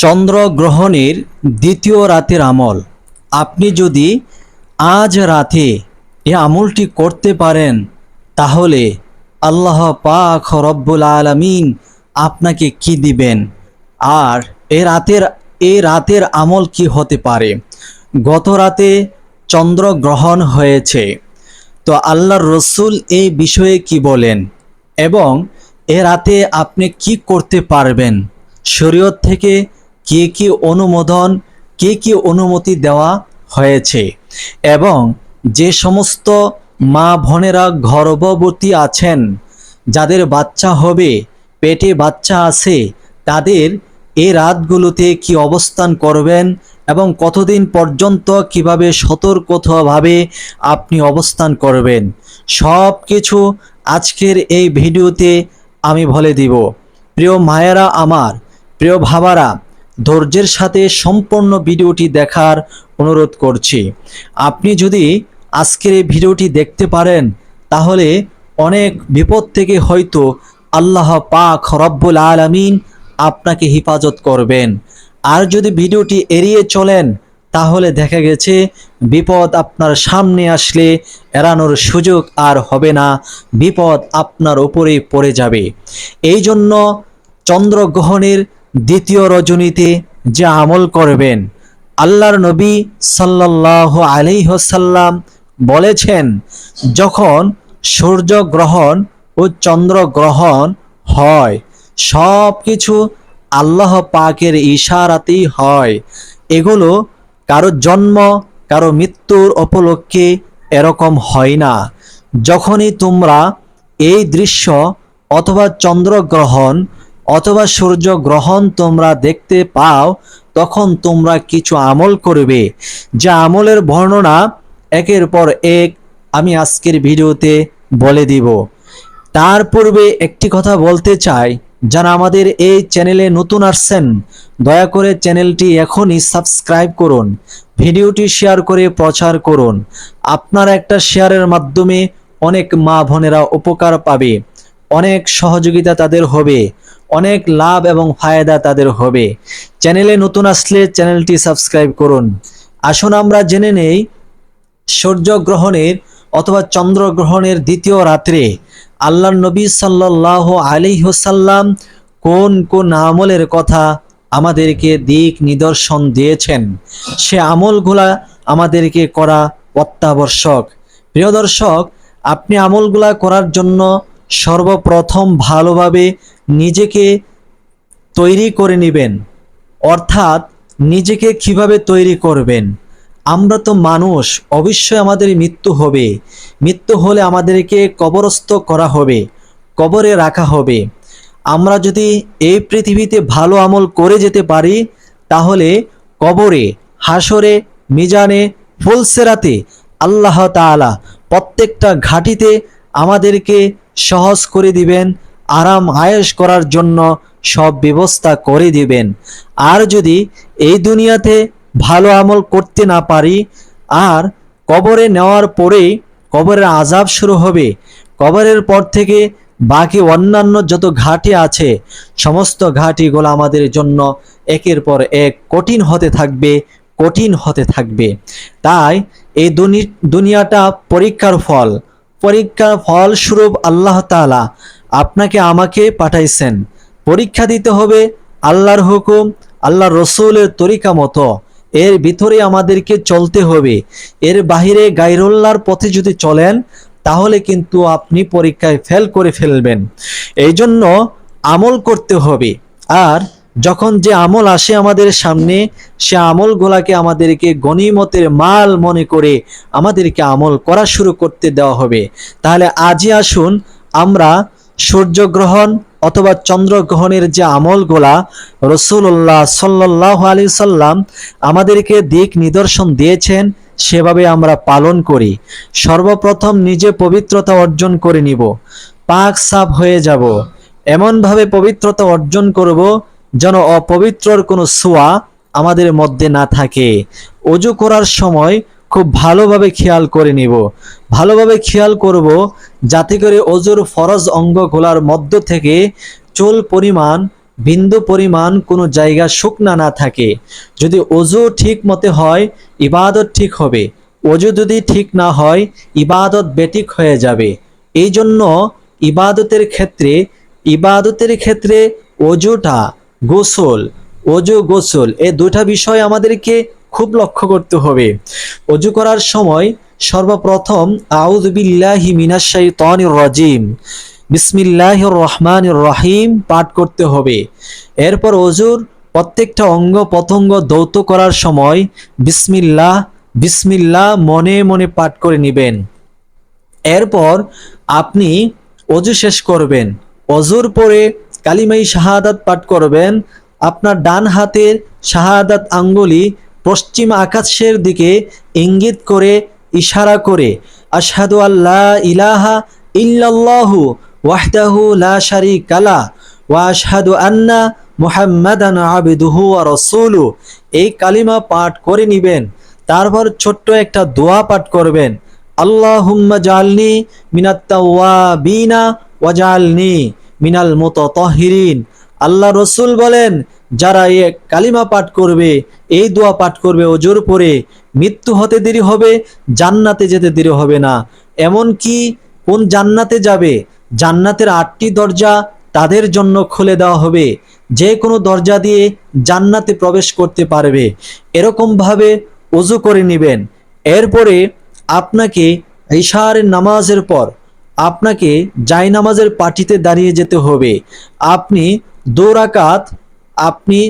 চন্দ্রগ্রহণের দ্বিতীয় রাতের আমল। আপনি যদি আজ রাতে এ আমলটি করতে পারেন, তাহলে আল্লাহ পাক রব্বুল আলমিন আপনাকে কি দিবেন? আর এ রাতের এ রাতের আমল কি হতে পারে? গত রাতে চন্দ্রগ্রহণ হয়েছে। তো আল্লাহর রসুল এই বিষয়ে কি বলেন? এবং এ রাতে আপনি কি করতে পারবেন? শরীয়ত থেকে কি কি অনুমোদন, কে কি অনুমতি দেওয়া হয়েছে? এবং যে সমস্ত মা বোনেরা গর্ভবতী আছেন, যাদের বাচ্চা হবে, পেটে বাচ্চা আছে, তাদের এ রাতগুলোতে কি অবস্থান করবেন এবং কতদিন পর্যন্ত কীভাবে সতর্কভাবে আপনি অবস্থান করবেন? সব কিছু আজকের এই ভিডিওতে আমি বলে দিব। প্রিয় মায়েরা আমার, প্রিয় ভাবারা ধৈর্যের সাথে সম্পূর্ণ ভিডিওটি দেখার অনুরোধ করছি। আপনি যদি আজকের এই ভিডিওটি দেখতে পারেন, তাহলে অনেক বিপদ থেকে হয়তো আল্লাহ পাক রব্বুল আলামিন আপনাকে হেফাজত করবেন। আর যদি ভিডিওটি এড়িয়ে চলেন, তাহলে দেখা গেছে বিপদ আপনার সামনে আসলে এড়ানোর সুযোগ আর হবে না, বিপদ আপনার উপরে পড়ে যাবে। এই জন্য চন্দ্রগ্রহণের দ্বিতীয় রজনীতে যে আমল করবেন। আল্লাহর নবী সাল্লাহ আলিহসাল্লাম বলেছেন, যখন সূর্যগ্রহণ ও চন্দ্রগ্রহণ হয় সব কিছু আল্লাহ পাকের ইশারাতেই হয়। এগুলো কারও জন্ম, কারও মৃত্যুর উপলক্ষে এরকম হয় না। যখনই তোমরা এই দৃশ্য অথবা চন্দ্রগ্রহণ অথবা সূর্য গ্রহণ তোমরা দেখতে পাও, তখন তোমরা কিছু আমল করবে। যা আমলের বর্ণনা একের পর এক আমি আজকের ভিডিওতে বলে দিব। তার পূর্বে একটি কথা বলতে চাই, যারা আমাদের এই চ্যানেলে নতুন আসছেন, দয়া করে চ্যানেলটি এখনই সাবস্ক্রাইব করুন, ভিডিওটি শেয়ার করে প্রচার করুন। আপনার একটা শেয়ারের মাধ্যমে অনেক মা বোনেরা উপকার পাবে, অনেক সহযোগিতা তাদের হবে। অনেক লাভ এবং ফায়দা তাদের হবে। চ্যানেলে নতুন আসলে চ্যানেলটি সাবস্ক্রাইব করুন। আসুন আমরা জেনে নেই সূর্যগ্রহণের অথবা চন্দ্রগ্রহণের দ্বিতীয় রাত্রে আল্লাহ নবী সাল্লাহ আলী হোসাল্লাম কোন কোন আমলের কথা আমাদেরকে দিক নিদর্শন দিয়েছেন? সে আমলগুলা আমাদেরকে করা অত্যাবশ্যক। প্রিয় দর্শক, আপনি আমলগুলা করার জন্য সর্বপ্রথম ভালোভাবে নিজেকে তৈরি করে নেবেন। অর্থাৎ নিজেকে কীভাবে তৈরি করবেন? আমরা তো মানুষ, অবশ্যই আমাদের মৃত্যু হবে। মৃত্যু হলে আমাদেরকে কবরস্থ করা হবে, কবরে রাখা হবে। আমরা যদি এই পৃথিবীতে ভালো আমল করে যেতে পারি, তাহলে কবরে, হাসরে, মিজানে, ফুলসেরাতে আল্লাহ তাআলা প্রত্যেকটা ঘাটিতে আমাদেরকে সহজ করে দিবেন আরাম আয়েশ করার জন্য সব ব্যবস্থা করে দিবেন। আর যদি এই দুনিয়াতে ভালো আমল করতে না পারি, আর কবরে নেওয়ার পরেই কবরের আজাব শুরু হবে, কবরের পর থেকে বাকি অন্যান্য যত ঘাটি আছে, সমস্ত ঘাটিগুলো আমাদের জন্য একের পর এক কঠিন হতে থাকবে, কঠিন হতে থাকবে। তাই এই দুনি- দুনিয়াটা পরীক্ষার ফল। পরীক্ষার ফল স্বরূপ আল্লাহ তাআলা আপনাকে আমাকে পাঠাইছেন। পরীক্ষা দিতে হবে আল্লাহর হুকুম, আল্লাহর রসুলের তরিকা মতো। এর ভিতরে আমাদেরকে চলতে হবে। এর বাহিরে গাইরুল্লাহর পথে যদি চলেন, তাহলে কিন্তু আপনি পরীক্ষায় ফেল করে ফেলবেন। এই জন্য আমল করতে হবে। আর যখন যে আমল আসে আমাদের সামনে, সে আমলগুলাকে আমাদেরকে গনিমতের মাল মনে করে আমাদেরকে আমল করা শুরু করতে দেওয়া হবে। তাহলে আজই আসুন, আমরা সূর্যগ্রহণ অথবা চন্দ্রগ্রহণের যে আমলগুলা রসুল্লাহ সাল্লাহ আলি সাল্লাম আমাদেরকে দিক নিদর্শন দিয়েছেন, সেভাবে আমরা পালন করি। সর্বপ্রথম নিজে পবিত্রতা অর্জন করে নিব, পাক সাফ হয়ে যাব। এমনভাবে পবিত্রতা অর্জন করব যেন অপবিত্রর কোনো ছোঁয়া আমাদের মধ্যে না থাকে। অজু করার সময় খুব ভালোভাবে খেয়াল করে নিব। ভালোভাবে খেয়াল করব যাতে করে অজুর ফরজ অঙ্গ অঙ্গগুলার মধ্য থেকে চুল পরিমাণ, বিন্দু পরিমাণ কোনো জায়গা শুকনা না থাকে। যদি অজু ঠিক মতে হয়, ইবাদত ঠিক হবে। অজু যদি ঠিক না হয়, ইবাদত বেঠিক হয়ে যাবে। এই জন্য ইবাদতের ক্ষেত্রে ইবাদতের ক্ষেত্রে অজুটা গোসল অজু গোসল, এ দুটা বিষয় আমাদেরকে খুব লক্ষ্য করতে হবে। অজু করার সময় সর্বপ্রথম আউদুবিল্লাহি মিনাশাইতানির রাজিম, বিসমিল্লাহির রহমানির রহিম পাঠ করতে হবে। এরপর অজুর প্রত্যেকটা অঙ্গ প্রত্যঙ্গ দৌত করার সময় বিসমিল্লাহ বিসমিল্লাহ মনে মনে পাঠ করে নেবেন। এরপর আপনি অজু শেষ করবেন। অজুর পরে কালিমাই শাহাদাত পাঠ করবেন। আপনার ডান হাতের শাহাদাত আঙ্গুলি পশ্চিম আকাশের দিকে ইঙ্গিত করে, ইশারা করে, আশহাদু আল্লাহ ইলাহা ইল্লাল্লাহু ওয়াহদাহু লা শারীকা লা ওয়া আশহাদু আন্না মুহাম্মাদান আবদুহু ওয়া রাসূলু এই কালিমা পাঠ করে নিবেন, তারপর ছোট্ট একটা দোয়া পাঠ করবেন, আল্লাহুম্মা জালনি মিনাত তাওয়াবিনা ওয়াজালনি মিনাল মুতাতাহিরিন। আল্লাহ রসুল বলেন, যারা এ কালিমা পাঠ করবে এই দোয়া পাঠ করবে ওজোর পরে। মৃত্যু হতে দেরি হবে, জান্নাতে যেতে দেরি হবে না। এমন কি কোন জান্নাতে যাবে? জান্নাতের আটটি দরজা তাদের জন্য খুলে দেওয়া হবে। যে কোনো দরজা দিয়ে জান্নাতে প্রবেশ করতে পারবে। এরকমভাবে অজু করে নেবেন। এরপরে আপনাকে ইশারের নামাজের পর আপনাকে জাই নামাজের পাটিতে দাঁড়িয়ে যেতে হবে। আপনি দৌরাকাত আপনি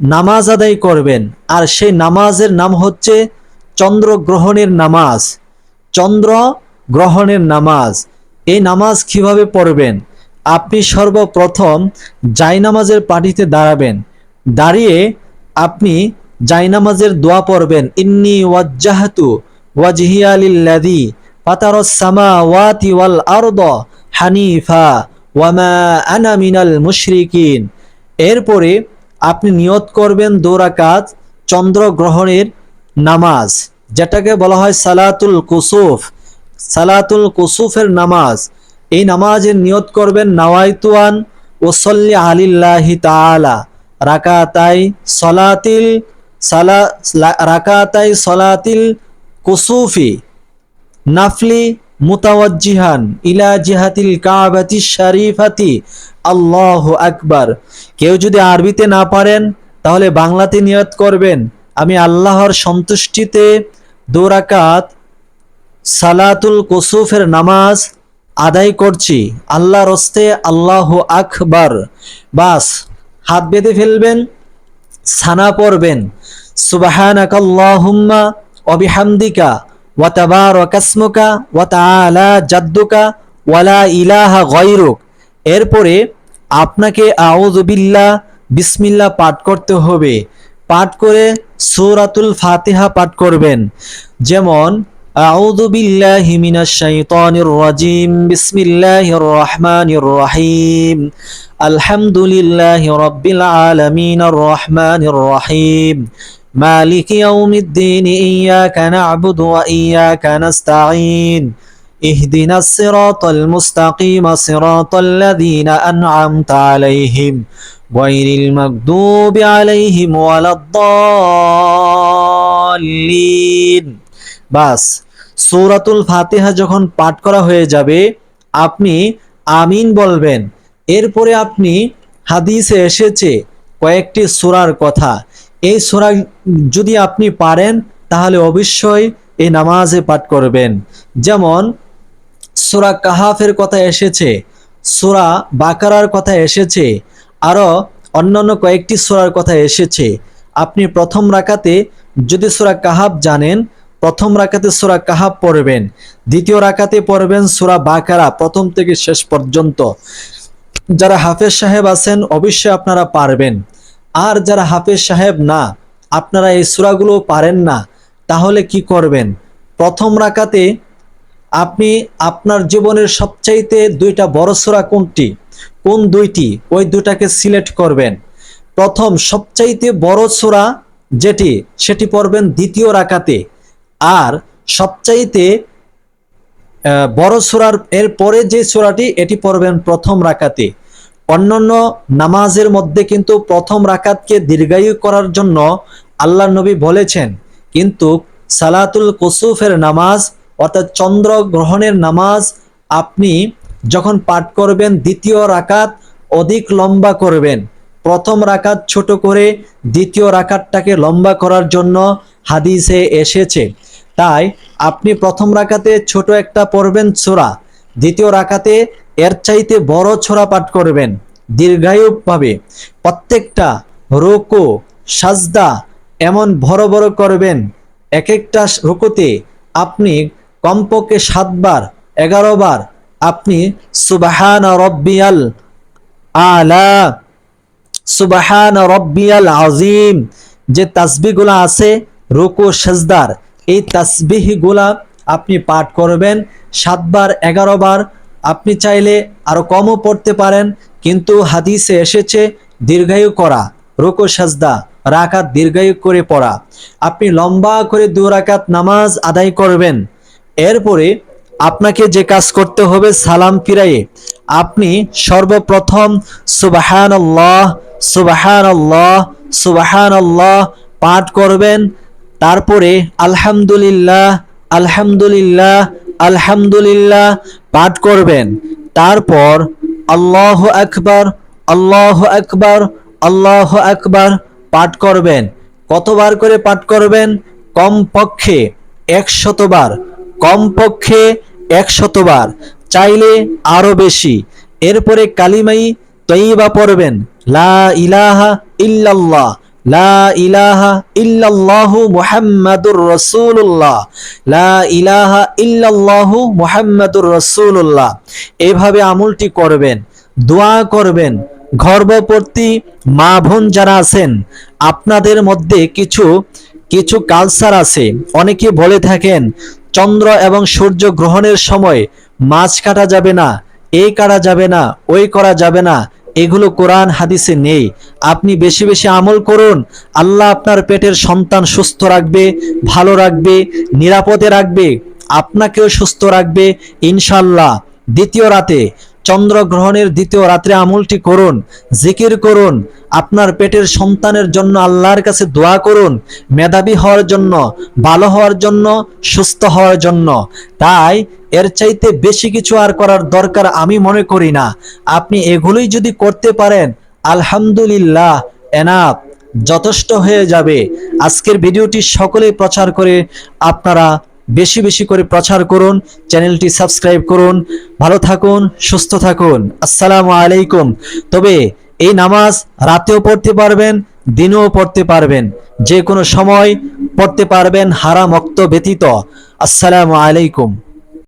নামাজ আদায় করবেন। আর সেই নামাজের নাম হচ্ছে চন্দ্রগ্রহণের নামাজ। চন্দ্র গ্রহণের নামাজ। এই নামাজ কীভাবে পড়বেন? আপনি সর্বপ্রথম জায়নামাজের পাটিতে দাঁড়াবেন। দাঁড়িয়ে আপনি জায়নামাজের দোয়া পড়বেন। ইন্নি ওয়াজ্জাহাতু ওয়াজহিয়া লিল্লাযী ফাতারাস সামাওয়াতি ওয়াল আরদ হানিফা ওয়ামা আনা মিনাল মুশরিকিন। এরপরে আপনি নিয়ত করবেন দোরাকাত চন্দ্রগ্রহণের নামাজ, যেটাকে বলা হয় সালাতুল কুসুফ। সালাতুল কুসুফের নামাজ, এই নামাজের নিয়ত করবেন নাওয়াইতুয়ান ওসল্লি আলিল্লাহি তাআলা, রাকাতাই সলাতিল সালা রাকাতাই সলাতিল কুসুফি। নাফলি মুতাওয়াজ্জিহান ইলা জিহাতিল কাবাতি শরীফাতি। আল্লাহ আকবার। কেউ যদি আরবিতে না পারেন, তাহলে বাংলাতে নিয়ত করবেন। আমি আল্লাহর সন্তুষ্টিতে দোরাকাত সালাতুল কসুফের নামাজ আদায় করছি। আল্লাহর রস্তে আল্লাহ আকবার। বাস, হাত বেঁধে ফেলবেন সানা পড়বেন সুবাহান সুবাহানাকাল্লাহুম্মা অবিহামদিকা ওয়া তাবারাকাসমুকা ওয়া তাআলা জাদ্দুকা ওয়ালা ইলাহা গায়রুক এরপরে আপনাকে আউযু বিল্লাহ বিসমিল্লাহ পাঠ করতে হবে পাঠ করে সূরাতুল ফাতিহা পাঠ করবেন যেমন أعوذ بالله من الشيطان الرجيم بسم الله الرحمن الرحيم الحمد لله رب العالمين الرحمن الرحيم مالك يوم الدين إياك نعبد وإياك نستعين اهدنا الصراط المستقيم صراط الذين أنعمت عليهم غير المغضوب عليهم ولا الضالين বাস সূরাতুল ফাতিহা যখন পাঠ করা হয়ে যাবে আপনি আমিন বলবেন এরপরে আপনি হাদিসে এসেছে কয়েকটি সূরার কথা এই সোরা যদি আপনি পারেন, তাহলে অবশ্যই এই নামাজে পাঠ করবেন। যেমন, সোরা কাহাফের কথা এসেছে, সোরা বাকারার কথা এসেছে আরও অন্যান্য কয়েকটি সোরার কথা এসেছে। আপনি প্রথম রাকাতে যদি সোরা কাহাব জানেন, প্রথম রাকাতে সোরা কাহাব পড়বেন, দ্বিতীয় রাকাতে পড়বেন সোরা বাকারা, প্রথম থেকে শেষ পর্যন্ত। যারা হাফেজ সাহেব আছেন, অবশ্যই আপনারা পারবেন। আর যারা হাফেজ সাহেব না, আপনারা এই সূরাগুলো পারেন না, তাহলে কি করবেন? প্রথম রাকাতে আপনি আপনার জীবনের সবচাইতে দুইটা বড় সূরা কোনটি? কোন দুইটি? ওই দুটাকে সিলেক্ট করবেন। প্রথম সবচাইতে বড় সূরা যেটি, সেটি পড়বেন দ্বিতীয় রাকাতে। আর সবচাইতে বড় সূরার এর পরে যে সূরাটি, এটি পড়বেন প্রথম রাকাতে। অন্যান্য নামাজের মধ্যে কিন্তু প্রথম রাকাতকে দীর্ঘায়ু করার জন্য আল্লাহ নবী বলেছেন, কিন্তু সালাতুল কুসুফের নামাজ অর্থাৎ চন্দ্র গ্রহণের নামাজ আপনি যখন পাঠ করবেন দ্বিতীয় রাকাত অধিক লম্বা করবেন। প্রথম রাকাত ছোট করে দ্বিতীয় রাকাতটাকে লম্বা করার জন্য হাদিসে এসেছে। তাই আপনি প্রথম রাকাতে ছোট একটা পড়বেন ছোরা দ্বিতীয় রাকাতে এর চাইতে বড় ছোরা পাঠ করবেন। দীর্ঘায়ুভাবে প্রত্যেকটা রোকো, সাজদা এমন বড় বড় করবেন। এক একটা রুকুতে আপনি কমপক্ষে সাতবার এগারো বার আপনি সুবাহান রব্বিয়াল আলা, সুবাহান রব্বিয়াল আজিম যে তাসবিগুলা আছে, রুকু, সাজদার, এই তাসবিহগুলা আপনি পাঠ করবেন। সাতবার এগারো বার আপনি চাইলে আরও কমও পড়তে পারেন, কিন্তু হাদিসে এসেছে, দীর্ঘায়ু করা, রুকু, সেজদা, রাকাত দীর্ঘায়ু করে পড়া। আপনি লম্বা করে দু রাকাত নামাজ আদায় করবেন। এরপরে আপনাকে যে কাজ করতে হবে সালাম ফিরাইয়ে। আপনি সর্বপ্রথম সুবাহান আল্লাহ সুবাহান আল্লাহ সুবাহান আল্লাহ পাঠ করবেন। তারপরে আলহামদুলিল্লাহ আলহামদুলিল্লাহ আলহামদুলিল্লাহ পাঠ করবেন। তারপর, আল্লাহ আকবার আল্লাহ আকবার আল্লাহ আকবার পাঠ করবেন। কতবার করে পাঠ করবেন? কমপক্ষে একশতবার। কমপক্ষে একশতবার। চাইলে আরও বেশি। এরপরে কালিমাই তৈবা পড়বেন। লা ইলাহা ইল্লাল্লাহ। লা ইলাহা ইল্লাল্লাহু মুহাম্মাদুর রাসূলুল্লাহ। লা ইলাহা ইল্লাল্লাহু মুহাম্মাদুর রাসূলুল্লাহ। এইভাবে আমলটি করবেন, দোয়া করবেন গর্ভবর্তী মা বোন যারা আছেন, আপনাদের মধ্যে কিছু কিছু কালচার আছে। অনেকে বলে থাকেন, চন্দ্র এবং সূর্য গ্রহণের সময় মাছ কাটা যাবে না এই কাটা যাবে না, ওই করা যাবে না। এগুলো কোরআন, হাদিসে নেই। আপনি বেশি বেশি আমল করুন, আল্লাহ আপনার পেটের সন্তান সুস্থ রাখবে, ভালো রাখবে, নিরাপদে রাখবে, আপনাকেও সুস্থ রাখবে ইনশাল্লাহ দ্বিতীয় রাতে চন্দ্রগ্রহণের দ্বিতীয় রাত্রে আমলটি করুন, জিকির করুন, আপনার পেটের সন্তানের জন্য আল্লাহর কাছে দোয়া করুন, মেধাবী হওয়ার জন্য, ভালো হওয়ার জন্য, সুস্থ হওয়ার জন্য। তাই এর চাইতে বেশি কিছু আর করার দরকার আমি মনে করি না। আপনি এগুলোই যদি করতে পারেন, আলহামদুলিল্লাহ, এনাফ, যথেষ্ট হয়ে যাবে। আজকের ভিডিওটি সকলেই প্রচার করে আপনারা বেশি বেশি করে প্রচার করুন, চ্যানেলটি সাবস্ক্রাইব করুন, ভালো থাকুন, সুস্থ থাকুন। আসসালামু আলাইকুম। তবে এই নামাজ রাতেও পড়তে পারবেন, দিনেও পড়তে পারবেন। যে কোনো সময় পড়তে পারবেন হারাম অক্ত ব্যতীত। আসসালামু আলাইকুম।